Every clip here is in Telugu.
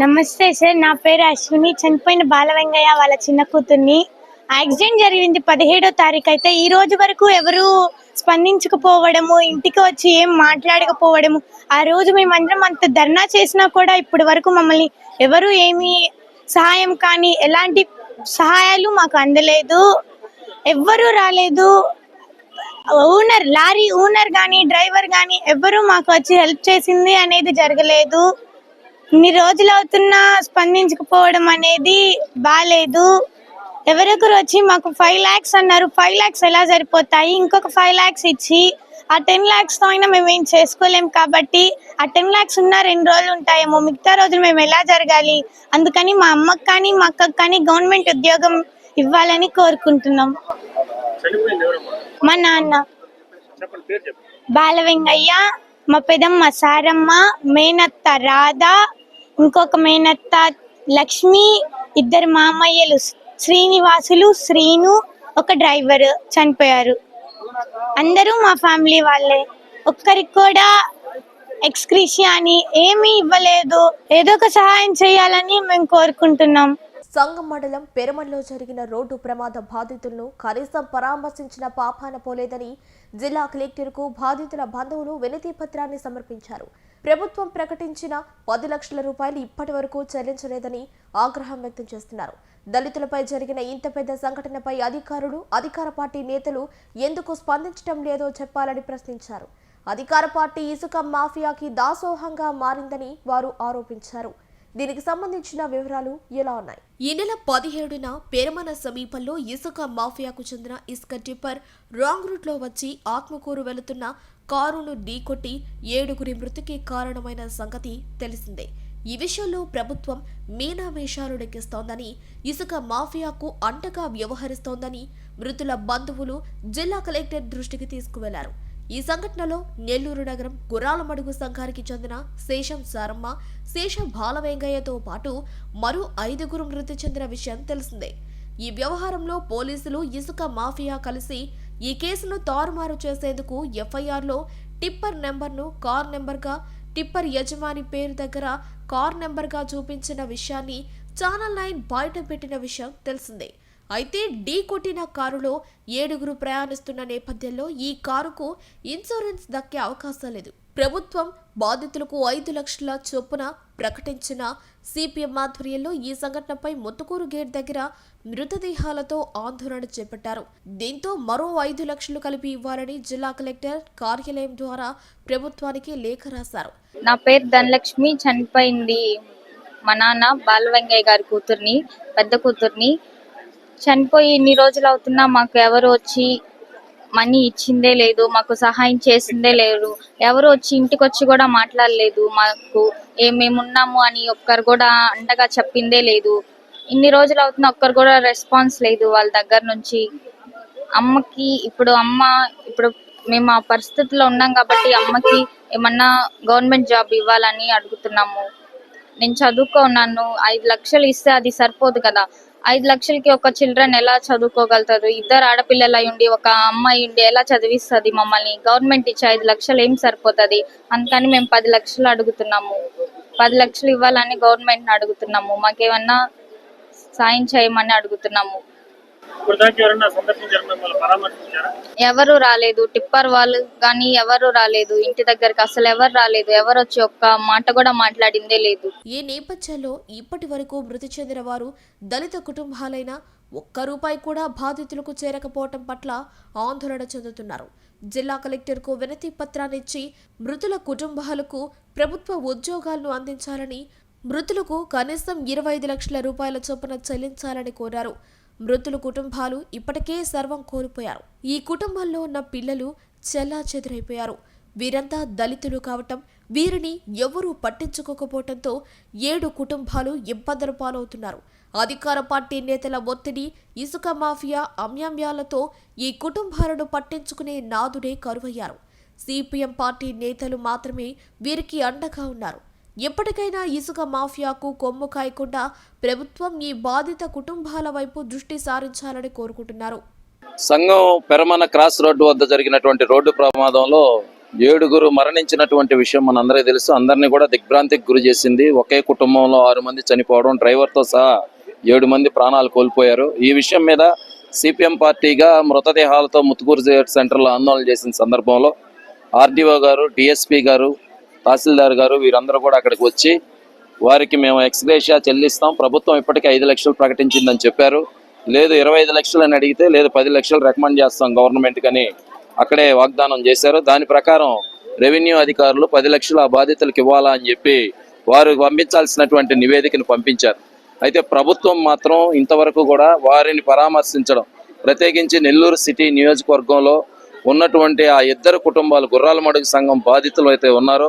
నమస్తే సార్ నా పేరు అశ్విని. చనిపోయిన బాలవెంగయ్య వాళ్ళ చిన్న కూతుర్ని. యాక్సిడెంట్ జరిగింది పదిహేడో తారీఖు అయితే ఈ రోజు వరకు ఎవరు స్పందించకపోవడము ఇంటికి వచ్చి ఏం మాట్లాడకపోవడము ఆ రోజు మేమందరం అంత ధర్నా చేసినా కూడా ఇప్పటి వరకు మమ్మల్ని ఎవరు ఏమి సహాయం కానీ ఎలాంటి సహాయాలు మాకు అందలేదు. ఎవ్వరూ రాలేదు. ఓనర్ లారీ ఓనర్ కానీ డ్రైవర్ కానీ ఎవ్వరూ మాకు వచ్చి హెల్ప్ చేసింది అనేది జరగలేదు. ఇన్ని రోజులు అవుతున్నా స్పందించకపోవడం అనేది బాగాలేదు ఎవరొకరు వచ్చి మాకు ఫైవ్ ల్యాక్స్ అన్నారు. ఫైవ్ ల్యాక్స్ ఎలా సరిపోతాయి? ఇంకొక ఫైవ్ ల్యాక్స్ ఇచ్చి ఆ టెన్ ల్యాక్స్తో అయినా మేము ఏం చేసుకోలేం కాబట్టి ఆ టెన్ ల్యాక్స్ ఉన్న రెండు రోజులు ఉంటాయేమో. మిగతా రోజులు మేము ఎలా జరగాలి? అందుకని మా అమ్మకు కానీ మా అక్కకు కానీ గవర్నమెంట్ ఉద్యోగం ఇవ్వాలని కోరుకుంటున్నాం. మా నాన్న. బాల వెంగయ్య మా పెదమ్మ సారమ్మ మేనత్త రాధ ఇంకొక మేనత్త లక్ష్మి ఇద్దరు మామయ్యలు శ్రీనివాసులు శ్రీను ఒక డ్రైవర్ చనిపోయారు. అందరూ మా ఫ్యామిలీ వాళ్ళే. ఒక్కరికి కూడా ఎక్స్క్రిషియా అని ఏమీ ఇవ్వలేదు. ఏదో ఒక సహాయం చేయాలని మేము కోరుకుంటున్నాం. సంగం మండలం పెరమల్లో జరిగిన రోడ్డు ప్రమాద బాధితులను కనీసం పరామర్శించిన పాపాన పోలేదని జిల్లా కలెక్టర్కు బాధితుల బంధువులు వినతి పత్రాన్ని సమర్పించారు. ప్రభుత్వం ప్రకటించిన పది లక్షల రూపాయలు ఇప్పటి వరకు చెల్లించలేదని ఆగ్రహం వ్యక్తం చేస్తున్నారు. దళితులపై జరిగిన ఇంత పెద్ద సంఘటనపై అధికారులు అధికార పార్టీ నేతలు ఎందుకు స్పందించడం లేదో చెప్పాలని ప్రశ్నించారు. అధికార పార్టీ ఇసుక మాఫియాకి దాసోహంగా మారిందని వారు ఆరోపించారు. దీనికి సంబంధించిన వివరాలు ఎలా ఉన్నాయి? ఈ నెల పదిహేడున పెరమన సమీపంలో ఇసుక మాఫియాకు చెందిన ఇసుక టిప్పర్ రాంగ్ రూట్లో వచ్చి ఆత్మకూరు వెళుతున్న కారును ఢీకొట్టి ఏడుగురి మృతికి కారణమైన సంగతి తెలిసిందే. ఈ విషయంలో ప్రభుత్వం మీనామేషాలు లెక్కిస్తోందని ఇసుక మాఫియాకు అంటగా వ్యవహరిస్తోందని మృతుల బంధువులు జిల్లా కలెక్టర్ దృష్టికి తీసుకువెళ్ళారు. ఈ సంఘటనలో నెల్లూరు నగరం గుర్రాలమడుగు సంఘానికి చెందిన శేషం సారమ్మ శేషం బాలవెంగయ్యతో పాటు మరో ఐదుగురు మృతి చెందిన విషయం తెలిసిందే. ఈ వ్యవహారంలో పోలీసులు ఇసుక మాఫియా కలిసి ఈ కేసును తారుమారు చేసేందుకు ఎఫ్ఐఆర్లో టిప్పర్ నెంబర్ను కార్ నెంబర్గా టిప్పర్ యజమాని పేరు దగ్గర కార్ నెంబర్గా చూపించిన విషయాన్ని ఛానల్ నైన్ బయట పెట్టిన విషయం తెలిసిందే. అయితే ఢీ కొట్టిన కారులో ఏడుగురు ప్రయాణిస్తున్న నేపథ్యంలో ఈ కారుకు ఇన్సూరెన్స్ దక్కే అవకాశం లేదు. ప్రభుత్వం బాధితులకు ఐదు లక్షల చొప్పున ప్రకటించిన సిపిఎం ఆధ్వర్యంలో ఈ సంఘటనపై ముత్తుకూరు గేట్ దగ్గర మృతదేహాలతో ఆందోళన చేపట్టారు. దీంతో మరో ఐదు లక్షలు కలిపి ఇవ్వాలని జిల్లా కలెక్టర్ కార్యాలయం ద్వారా ప్రభుత్వానికి లేఖ రాశారు. నా పేరు ధనలక్ష్మి చనిపోయింది మా నాన్న బాలవెంగయ్య గారి కూతుర్ని పెద్ద కూతుర్ని చనిపోయి ఇన్ని రోజులు అవుతున్నా మాకు ఎవరు వచ్చి మనీ ఇచ్చిందే లేదు మాకు సహాయం చేసిందే లేదు. ఎవరు వచ్చి ఇంటికి వచ్చి కూడా మాట్లాడలేదు మాకు ఏ మేమున్నాము అని ఒక్కరు కూడా అండగా చెప్పిందే లేదు. ఇన్ని రోజులు అవుతున్నా ఒక్కరు కూడా రెస్పాన్స్ లేదు వాళ్ళ దగ్గర నుంచి. అమ్మకి ఇప్పుడు అమ్మ ఇప్పుడు మేము ఆ పరిస్థితిలో ఉన్నాం కాబట్టి అమ్మకి ఏమన్నా గవర్నమెంట్ జాబ్ ఇవ్వాలని అడుగుతున్నాము. నేను చదువుకున్నాను ఐదు లక్షలు ఇస్తే అది సరిపోదు కదా. ఐదు లక్షలకి ఒక చిల్డ్రన్ ఎలా చదువుకోగలుగుతారు? ఇద్దరు ఆడపిల్లలు ఉండి ఒక అమ్మాయి ఉండి ఎలా చదివిస్తుంది మమ్మల్ని? గవర్నమెంట్ ఇచ్చే ఐదు లక్షలు ఏం సరిపోతుంది? అందుకని మేము పది లక్షలు అడుగుతున్నాము. పది లక్షలు ఇవ్వాలని గవర్నమెంట్ని అడుగుతున్నాము. మాకేమన్నా సాయం చేయమని అడుగుతున్నాము. ఎవరు రాలేదు. టిప్పర్ వాళ్ళు కానీ ఎవరు రాలేదు. ఇంటి దగ్గరికి అసలు ఎవరు రాలేదు. ఎవరు వచ్చి ఒక్క మాట కూడా మాట్లాడిందే లేదు. ఈ నేపథ్యంలో ఇప్పటి వరకు మృతి చెందిన వారు దళిత కుటుంబాలైన ఒక్క రూపాయి కూడా బాధితులకు చేరకపోవటం పట్ల ఆందోళన చెందుతున్నారు. జిల్లా కలెక్టర్కు వినతి పత్రాన్నిచ్చి మృతుల కుటుంబాలకు ప్రభుత్వ ఉద్యోగాలను అందించాలని మృతులకు కనీసం ఇరవై ఐదు లక్షల రూపాయల చొప్పున చెల్లించాలని కోరారు. మృతుల కుటుంబాలు ఇప్పటికే సర్వం కోల్పోయారు. ఈ కుటుంబంలో ఉన్న పిల్లలు చెల్లా చెదురైపోయారు వీరంతా దళితులు కావటం వీరిని ఎవరూ పట్టించుకోకపోవడంతో ఏడు కుటుంబాలు ఇబ్బందుల పాలవుతున్నారు. అధికార పార్టీ నేతల ఒత్తిడి ఇసుక మాఫియా అమ్యామ్యాలతో ఈ కుటుంబాలను పట్టించుకునే నాదుడే కరువయ్యారు. సిపిఎం పార్టీ నేతలు మాత్రమే వీరికి అండగా ఉన్నారు. ఎప్పటికైనా ఇసుక మాఫియాకు కొమ్ము కాయకుండా ప్రభుత్వం ఈ బాధిత కుటుంబాల వైపు దృష్టి సారించాలని కోరుకుంటున్నారు. సంఘం పెరమన క్రాస్ రోడ్డు వద్ద జరిగినటువంటి రోడ్డు ప్రమాదంలో ఏడుగురు మరణించినటువంటి విషయం మనందరికీ తెలుసు. అందరినీ కూడా దిగ్భ్రాంతికి గురి చేసింది. ఒకే కుటుంబంలో ఆరు మంది చనిపోవడం డ్రైవర్తో సహా ఏడు మంది ప్రాణాలు కోల్పోయారు. ఈ విషయం మీద సిపిఎం పార్టీగా మృతదేహాలతో ముత్తుకూరు సెంటర్లో ఆందోళన చేసిన సందర్భంలో ఆర్డీఓ గారు డిఎస్పీ గారు తహసీల్దార్ గారు వీరందరూ కూడా అక్కడికి వచ్చి వారికి మేము ఎక్స్గ్రేషియా చెల్లిస్తాం. ప్రభుత్వం ఇప్పటికే ఐదు లక్షలు ప్రకటించిందని చెప్పారు. లేదు ఇరవై ఐదు లక్షలు అని అడిగితే లేదు పది లక్షలు రికమెండ్ చేస్తాం గవర్నమెంట్ కని అక్కడే వాగ్దానం చేశారు. దాని ప్రకారం రెవెన్యూ అధికారులు పది లక్షలు ఆ బాధితులకు ఇవ్వాలా అని చెప్పి వారు పంపించాల్సినటువంటి నివేదికను పంపించారు. అయితే ప్రభుత్వం మాత్రం ఇంతవరకు కూడా వారిని పరామర్శించడం ప్రత్యేకించి నెల్లూరు సిటీ నియోజకవర్గంలో ఉన్నటువంటి ఆ ఇద్దరు కుటుంబాలు గుర్రాల మడుగు సంఘం బాధితులు అయితే ఉన్నారో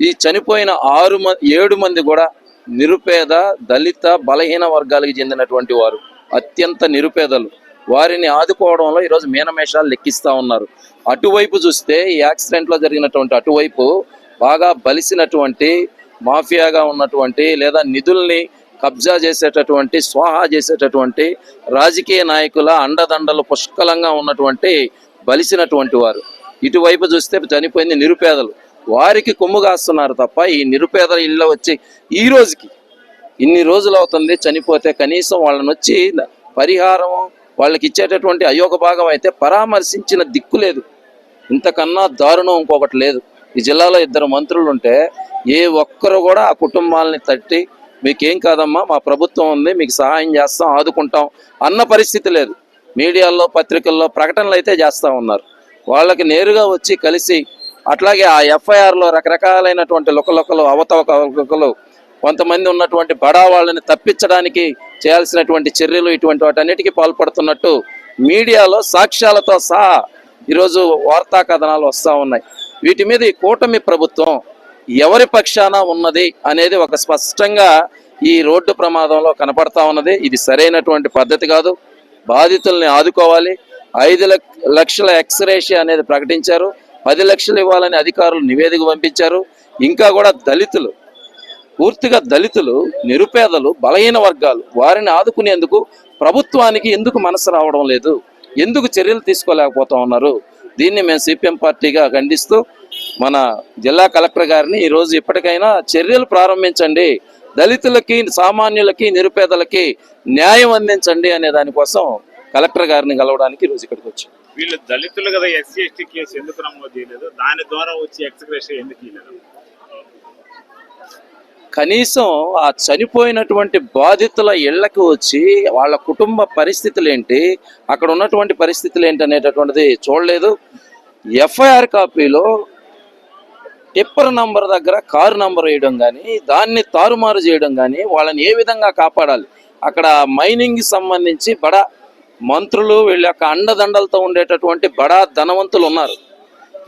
ఈ చనిపోయిన ఆరు ఏడు మంది కూడా నిరుపేద దళిత బలహీన వర్గాలకు చెందినటువంటి వారు. అత్యంత నిరుపేదలు. వారిని ఆదుకోవడంలో ఈరోజు మీనమేషాలు లెక్కిస్తూ ఉన్నారు. అటువైపు చూస్తే ఈ యాక్సిడెంట్లో జరిగినటువంటి అటువైపు బాగా బలిసినటువంటి మాఫియాగా ఉన్నటువంటి లేదా నిధుల్ని కబ్జా చేసేటటువంటి స్వాహా చేసేటటువంటి రాజకీయ నాయకుల అండదండలు పుష్కలంగా ఉన్నటువంటి బలిసినటువంటి వారు. ఇటువైపు చూస్తే చనిపోయింది నిరుపేదలు. వారికి కొమ్ము కాస్తున్నారు తప్ప ఈ నిరుపేదల ఇళ్ళ వచ్చి ఈ రోజుకి ఇన్ని రోజులు అవుతుంది చనిపోతే కనీసం వాళ్ళని వచ్చి పరిహారం వాళ్ళకి ఇచ్చేటటువంటి అయోగ భాగం అయితే పరామర్శించిన దిక్కు లేదు. ఇంతకన్నా దారుణం ఇంకొకటి లేదు. ఈ జిల్లాలో ఇద్దరు మంత్రులు ఉంటే ఏ ఒక్కరు కూడా ఆ కుటుంబాలని తట్టి మీకేం కాదమ్మా మా ప్రభుత్వం ఉంది మీకు సహాయం చేస్తాం ఆదుకుంటాం అన్న పరిస్థితి లేదు. మీడియాల్లో పత్రికల్లో ప్రకటనలు అయితే చేస్తూ ఉన్నారు. వాళ్ళకి నేరుగా వచ్చి కలిసి అట్లాగే ఆ ఎఫ్ఐఆర్లో రకరకాలైనటువంటి లుకలుకలు అవతవకలు కొంతమంది ఉన్నటువంటి బడా వాళ్ళని తప్పించడానికి చేయాల్సినటువంటి చర్యలు ఇటువంటి వాటన్నిటికీ పాల్పడుతున్నట్టు మీడియాలో సాక్ష్యాలతో సహా ఈరోజు వార్తా కథనాలు వస్తూ ఉన్నాయి. వీటి మీద ఈ కూటమి ప్రభుత్వం ఎవరి పక్షాన ఉన్నది అనేది ఒక స్పష్టంగా ఈ రోడ్డు ప్రమాదంలో కనపడతా ఉన్నది. ఇది సరైనటువంటి పద్ధతి కాదు. బాధితుల్ని ఆదుకోవాలి. ఐదు లక్షల ఎక్స్రేషియా అనేది ప్రకటించారు. పది లక్షలు ఇవ్వాలని అధికారులు నివేదిక పంపించారు. ఇంకా కూడా దళితులు పూర్తిగా దళితులు నిరుపేదలు బలహీన వర్గాలు వారిని ఆదుకునేందుకు ప్రభుత్వానికి ఎందుకు మనసు రావడం లేదు? ఎందుకు చర్యలు తీసుకోలేకపోతా ఉన్నారు? దీన్ని మేము సిపిఎం పార్టీగా ఖండిస్తూ మన జిల్లా కలెక్టర్ గారిని ఈరోజు ఇప్పటికైనా చర్యలు ప్రారంభించండి. దళితులకి సామాన్యులకి నిరుపేదలకి న్యాయం అందించండి అనే దానికోసం కలెక్టర్ గారిని కలవడానికి ఈరోజు ఇక్కడికి వచ్చాం. వీళ్ళు దళితులు కదా ఎస్సీ ఎస్టీ కేసు ఎందుకు నమోదు చేయలేదు? దాని ద్వారా వచ్చి ఎక్స్గ్రేషన్ ఎందుకు ఇవ్వలేదు కనీసం ఆ చనిపోయినటువంటి బాధితుల ఇళ్ళకు వచ్చి వాళ్ళ కుటుంబ పరిస్థితులు ఏంటి అక్కడ ఉన్నటువంటి పరిస్థితులు ఏంటి అనేటటువంటిది చూడలేదు. ఎఫ్ఐఆర్ కాపీలో టిప్పర్ నంబర్ దగ్గర కారు నంబర్ వేయడం కానీ దాన్ని తారుమారు చేయడం కానీ వాళ్ళని ఏ విధంగా కాపాడాలి? అక్కడ మైనింగ్కి సంబంధించి బడా మంత్రులు వీళ్ళ యొక్క అండదండలతో ఉండేటటువంటి బడా ధనవంతులు ఉన్నారు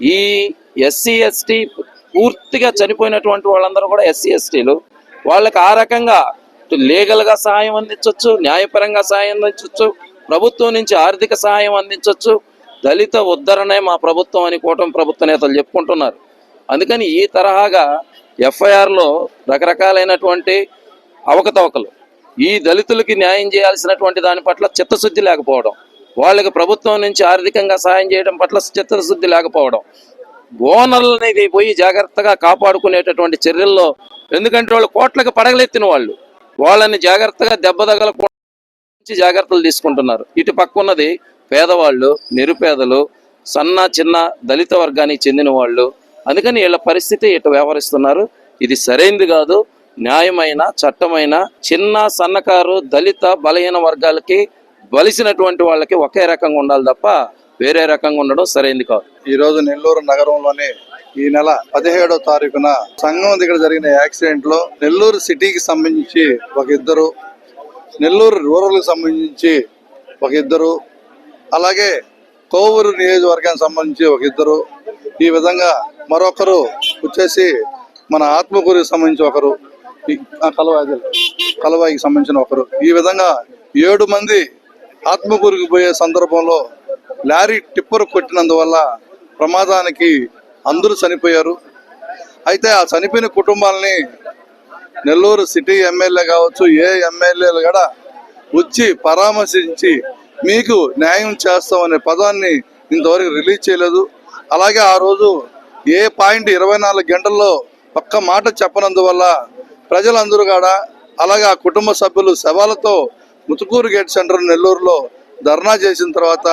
ఈ ఎస్సీ ఎస్టీ పూర్తిగా చనిపోయినటువంటి వాళ్ళందరూ కూడా ఎస్సీ ఎస్టీలు. వాళ్ళకి ఆ రకంగా లీగల్గా సహాయం అందించవచ్చు న్యాయపరంగా సహాయం అందించవచ్చు ప్రభుత్వం నుంచి ఆర్థిక సహాయం అందించవచ్చు దళిత ఉద్ధరణే మా ప్రభుత్వం అని కూటమి ప్రభుత్వ నేతలు చెప్పుకుంటున్నారు. అందుకని ఈ తరహాగా ఎఫ్ఐఆర్లో రకరకాలైనటువంటి అవకతవకలు ఈ దళితులకి న్యాయం చేయాల్సినటువంటి దాని పట్ల చిత్తశుద్ధి లేకపోవడం వాళ్ళకి ప్రభుత్వం నుంచి ఆర్థికంగా సహాయం చేయడం పట్ల చిత్తశుద్ధి లేకపోవడం ఓనర్లనేది పోయి జాగ్రత్తగా కాపాడుకునేటటువంటి చర్యల్లో ఎందుకంటే వాళ్ళు కోట్లకు పడగలెత్తిన వాళ్ళు. వాళ్ళని జాగ్రత్తగా దెబ్బ తగలకుండా జాగ్రత్తలు తీసుకుంటున్నారు. ఇటు పక్క ఉన్నది పేదవాళ్ళు నిరుపేదలు సన్న చిన్న దళిత వర్గానికి చెందిన వాళ్ళు. అందుకని వీళ్ళ పరిస్థితి ఇటు వ్యవహరిస్తున్నారు. ఇది సరైనది కాదు. న్యాయమైన చట్టమైన చిన్న సన్నకారు దళిత బలహీన వర్గాలకి బలిసినటువంటి వాళ్ళకి ఒకే రకంగా ఉండాలి తప్ప వేరే రకంగా ఉండడం సరైంది కాదు. ఈరోజు నెల్లూరు నగరంలోని ఈ నెల పదిహేడో తారీఖున సంఘం దగ్గర జరిగిన యాక్సిడెంట్లో నెల్లూరు సిటీకి సంబంధించి ఒక ఇద్దరు నెల్లూరు రూరల్కి సంబంధించి ఒక ఇద్దరు అలాగే కోవూరు నియోజకవర్గానికి సంబంధించి ఒక ఇద్దరు ఈ విధంగా మరొకరు వచ్చేసి మన ఆత్మకూరుకి సంబంధించి ఒకరు కలవాయి కలవాయికి సంబంధించిన ఒకరు. ఈ విధంగా ఏడు మంది ఆత్మకూరుకి పోయే సందర్భంలో లారీ టిప్పర్ కొట్టినందువల్ల ప్రమాదానికి అందరూ చనిపోయారు. అయితే ఆ చనిపోయిన కుటుంబాలని నెల్లూరు సిటీ ఎమ్మెల్యే కావచ్చు ఏ ఎమ్మెల్యేలు కూడా వచ్చి పరామర్శించి మీకు న్యాయం చేస్తామనే పదాన్ని ఇంతవరకు రిలీజ్ చేయలేదు. అలాగే ఆ రోజు ఏ పాయింట్ ఇరవై నాలుగు గంటల్లో ఒక్క మాట చెప్పనందువల్ల ప్రజలందరూ కూడా అలాగే ఆ కుటుంబ సభ్యులు శవాలతో ముతుకూరు గేట్ సెంటర్ నెల్లూరులో ధర్నా చేసిన తర్వాత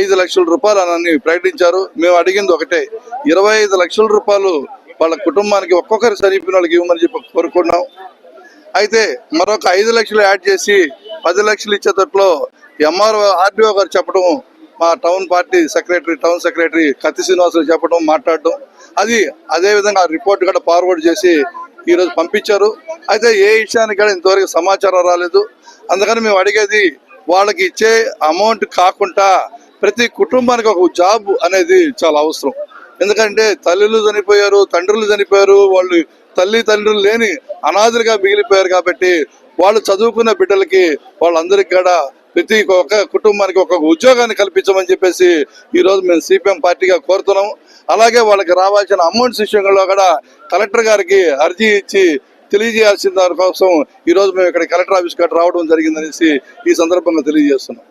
ఐదు లక్షల రూపాయలు అని ప్రకటించారు. మేము అడిగింది ఒకటే ఇరవై ఐదు లక్షల రూపాయలు వాళ్ళ కుటుంబానికి ఒక్కొక్కరి చనిపోయిన వాళ్ళకి ఇవ్వమని చెప్పి కోరుకున్నాం. అయితే మరొక ఐదు లక్షలు యాడ్ చేసి పది లక్షలు ఇచ్చేటట్లో ఎంఆర్ఓ ఆర్డీఓ గారు చెప్పడం మా town party secretary town secretary Kathi Srinivasulu చెప్పడం మాట్లాడడం. అది అదే విధంగా రిపోర్ట్ కూడా ఫార్వర్డ్ చేసి ఈరోజు పంపించారు. అయితే ఏ విషయానికి కూడా ఇంతవరకు సమాచారం రాలేదు. అందుకని మేము అడిగేది వాళ్ళకి ఇచ్చే అమౌంట్ కాకుండా ప్రతి కుటుంబానికి ఒక జాబ్ అనేది చాలా అవసరం. ఎందుకంటే తల్లులు చనిపోయారు తండ్రులు చనిపోయారు వాళ్ళు తల్లి తండ్రులు లేని అనాథులుగా మిగిలిపోయారు కాబట్టి వాళ్ళు చదువుకున్న బిడ్డలకి వాళ్ళందరికీ కూడా ప్రతి ఒక్క కుటుంబానికి ఒక ఉద్యోగాన్ని కల్పించమని చెప్పేసి ఈ రోజు మేము సిపిఎం పార్టీగా కోరుతున్నాం అలాగే వాళ్ళకి రావాల్సిన అమౌంట్స్ విషయంలో కూడా కలెక్టర్ గారికి అర్జీ ఇచ్చి తెలియజేయాల్సిన దానికోసం కోసం ఈ రోజు మేము ఇక్కడ కలెక్టర్ ఆఫీస్ కట్ రావడం జరిగిందనేసి ఈ సందర్భంగా తెలియజేస్తున్నాం.